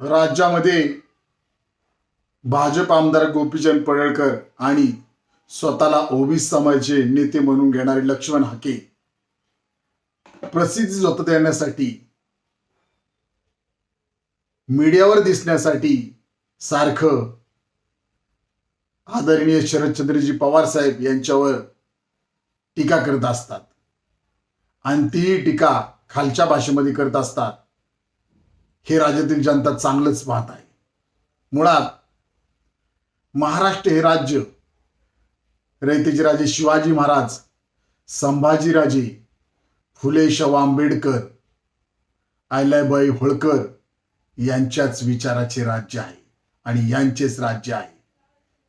राज्यामध्ये भाजप आमदार गोपीचंद पडळकर आणि स्वतःला ओबीसी समाजाचे नेते म्हणून घेणारे लक्ष्मण हाके प्रसिद्धी स्वतः देण्यासाठी मीडियावर दिसण्यासाठी सारखं आदरणीय शरदचंद्रजी पवार साहेब यांच्यावर टीका करत असतात. आणि ती टीका खालच्या भाषेमध्ये करत असतात. हे राज्यातील जनता चांगलंच पाहत आहे. मुळात महाराष्ट्र हे राज्य रयतेचे राजे शिवाजी महाराज संभाजीराजे फुले शाहू आंबेडकर आयलाबाई होळकर यांच्याच विचाराचे राज्य आहे आणि यांचेच राज्य आहे.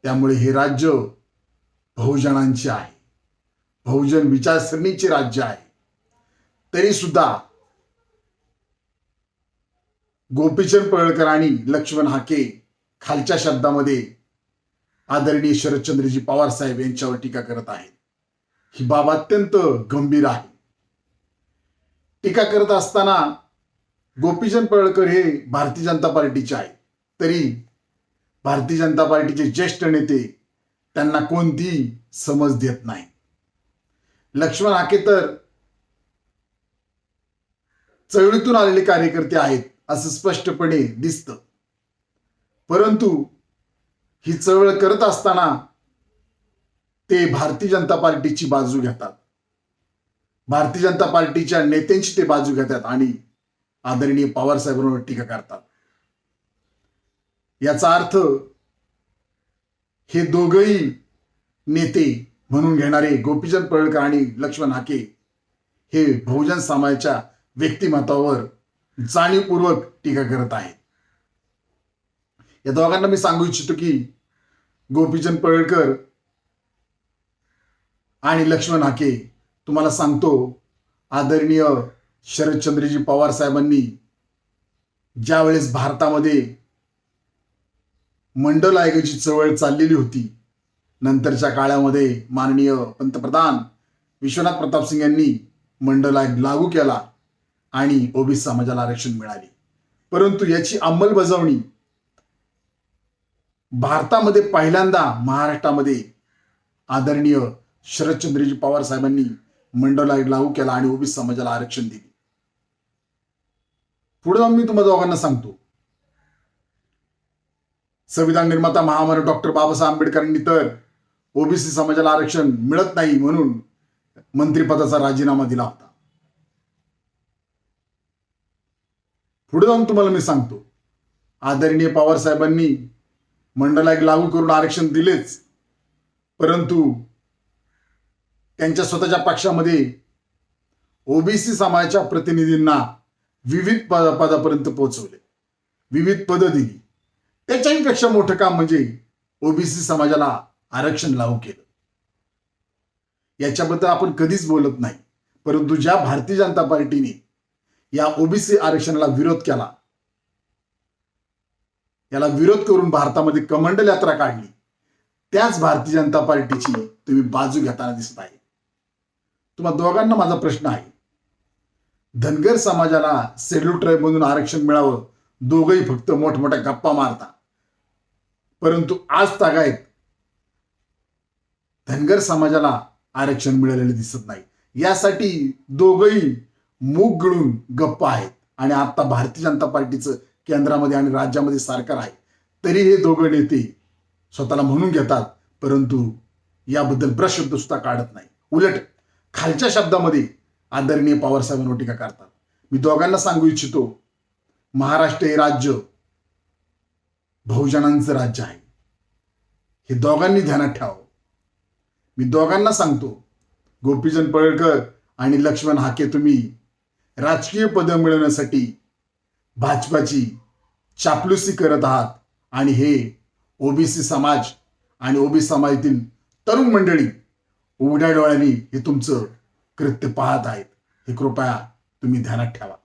त्यामुळे हे राज्य बहुजनांचे आहे. बहुजन विचारसरणीचे राज्य आहे. तरी सुद्धा गोपीचंद पळळकर आणि लक्ष्मण हाके खालच्या शब्दामध्ये आदरणीय शरदचंद्रजी पवार साहेब यांच्यावर टीका करत आहेत. ही बाब अत्यंत गंभीर आहे. टीका करत असताना गोपीचंद पळळकर हे भारतीय जनता पार्टीचे आहेत. तरी भारतीय जनता पार्टीचे ज्येष्ठ नेते त्यांना कोणतीही समज देत नाही लक्ष्मण हाके तर चळवळीतून आलेले कार्यकर्ते आहेत. असं स्पष्टपणे दिसतं. परंतु ही चळवळ करत असताना ते भारतीय जनता पार्टीची बाजू घेतात. भारतीय जनता पार्टीच्या नेत्यांची ते बाजू घेतात आणि आदरणीय पवारसाहेबांवर टीका करतात. याचा अर्थ हे दोघही नेते म्हणून घेणारे गोपीचंद पडळकर आणि लक्ष्मण हाके हे बहुजन समाजाच्या व्यक्तिमत्वावर जाणीवपूर्वक टीका करत आहेत या दोघांना मी सांगू इच्छितो की गोपीचंद पळकर आणि लक्ष्मण हाके तुम्हाला सांगतो आदरणीय शरदचंद्रजी पवार साहेबांनी ज्यावेळेस भारतामध्ये मंडल आयोगाची चळवळ चाललेली होती नंतरच्या काळामध्ये माननीय पंतप्रधान विश्वनाथ प्रताप सिंग यांनी मंडल आयोग लागू केला. आणि ओबीसी समाजाला आरक्षण मिळाले. परंतु याची अंमलबजावणी भारतामध्ये पहिल्यांदा महाराष्ट्रामध्ये आदरणीय शरदचंद्रजी पवार साहेबांनी मंडळाला लागू केला आणि ओबीसी समाजाला आरक्षण दिले. पुढे जाऊन मी तुम्हाला दोघांना सांगतो. संविधान निर्माता महामानव डॉक्टर बाबासाहेब आंबेडकरांनी तर ओबीसी समाजाला आरक्षण मिळत नाही म्हणून मंत्रिपदाचा राजीनामा दिला होता. पुढे जाऊन तुम्हाला मी सांगतो. आदरणीय पवार साहेबांनी लागू करून आरक्षण दिलेच. परंतु त्यांच्या स्वतःच्या पक्षामध्ये ओबीसी समाजाच्या प्रतिनिधींना विविध पद पदापर्यंत पोहोचवले. विविध पदं दिली. त्याच्याही पेक्षा मोठं काम म्हणजे ओबीसी समाजाला आरक्षण लागू केलं. याच्याबद्दल आपण कधीच बोलत नाही. परंतु ज्या भारतीय जनता पार्टीने या ओबीसी आरक्षणाला विरोध केला. याला विरोध करून भारतामध्ये कमंडल यात्रा काढली. त्याच भारतीय जनता पार्टीची तुम्ही बाजू घेताना दिसत आहे. तुम्हा दोघांना माझा प्रश्न आहे. धनगर समाजाला शेड्यूल ट्राईब मधून आरक्षण मिळावं दोघंही फक्त मोठमोठ्या गप्पा मारता. परंतु आज तागायत धनगर समाजाला आरक्षण मिळालेले दिसत नाही. यासाठी दोघही मूग गिळून गप्प आहेत. आणि आता भारतीय जनता पार्टीचं केंद्रामध्ये आणि राज्यामध्ये सरकार आहे. तरी हे दोघं नेते स्वतःला म्हणून घेतात परंतु याबद्दल प्रशब्द सुद्धा काढत नाही. उलट खालच्या शब्दामध्ये आदरणीय पवारसाहेबांवर टीका करतात. मी दोघांना सांगू इच्छितो महाराष्ट्र हे राज्य बहुजनांचं राज्य आहे. हे दोघांनी ध्यानात ठेवावं. मी दोघांना सांगतो गोपीचंद पडळकर आणि लक्ष्मण हाके तुम्ही राजकीय पदं मिळवण्यासाठी भाजपाची चापलुसी करत आहात. आणि हे ओबीसी समाज आणि ओबीसी समाजातील तरुण मंडळी उघड्या डोळ्यांनी हे तुमचं कृत्य पाहत आहेत. हे कृपया तुम्ही ध्यानात ठेवा.